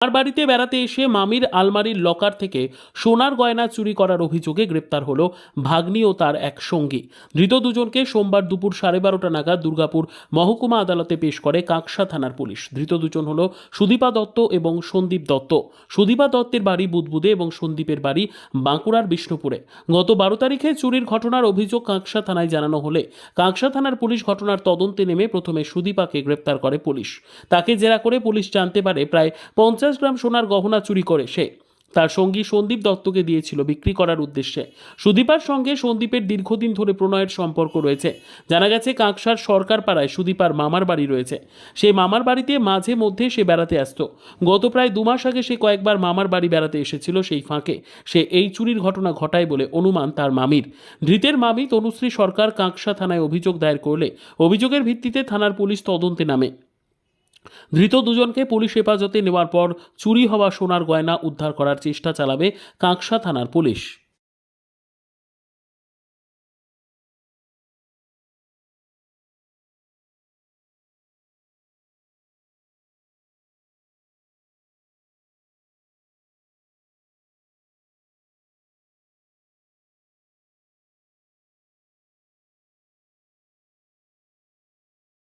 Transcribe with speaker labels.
Speaker 1: আর বাড়িতে বেড়াতে এসে মামির আলমারির লকার থেকে সোনার গয়না চুরি করার অভিযোগে গ্রেপ্তার হলো ভাগ্নি ও তার এক সঙ্গী। ধৃত দুজনকে সোমবার দুপুর সাড়ে বারোটা নাগাদ দুর্গাপুর মহকুমা আদালতে পেশ করে কাকসা থানার পুলিশ। ধৃত দুজন হলো সুদীপা দত্ত এবং সন্দীপ দত্ত। সুদীপা দত্তের বাড়ি বুদবুদে এবং সন্দীপের বাড়ি বাঁকুড়ার বিষ্ণুপুরে। গত বারো তারিখে চুরির ঘটনার অভিযোগ কাঁকসা থানায় জানানো হলে কাঁকসা থানার পুলিশ ঘটনার তদন্তে নেমে প্রথমে সুদীপাকে গ্রেপ্তার করে পুলিশ। তাকে জেরা করে পুলিশ জানতে পারে প্রায় পঞ্চাশ গ্রাম সোনার গহনা চুরি করে সে। তার সঙ্গী সন্দীপ দত্তকে দিয়েছিল বিক্রি করার উদ্দেশ্যে। সুদীপার সঙ্গে সন্দীপের দীর্ঘদিন ধরে প্রণয়ের সম্পর্ক রয়েছে। জানা গেছে, কাঁকসার সরকার পাড়ায় সুদীপার মামার বাড়ি রয়েছে। সেই মামার বাড়িতে মাঝে মধ্যে সে বেড়াতে আসতো। গত প্রায় দু মাস আগে সে কয়েকবার মামার বাড়ি বেড়াতে এসেছিল সেই ফাঁকে। সে এই চুরির ঘটনা ঘটায় বলে অনুমান তার মামির। ধৃতের মামি তনুশ্রী সরকার কাঁকসা থানায় অভিযোগ দায়ের করলে অভিযোগের ভিত্তিতে থানার পুলিশ তদন্তে নামে। ধৃত দুজনকে পুলিশ হেফাজতে নেওয়ার পর চুরি হওয়া সোনার গয়না উদ্ধার করার চেষ্টা চালাবে কাঁকসা থানার পুলিশ।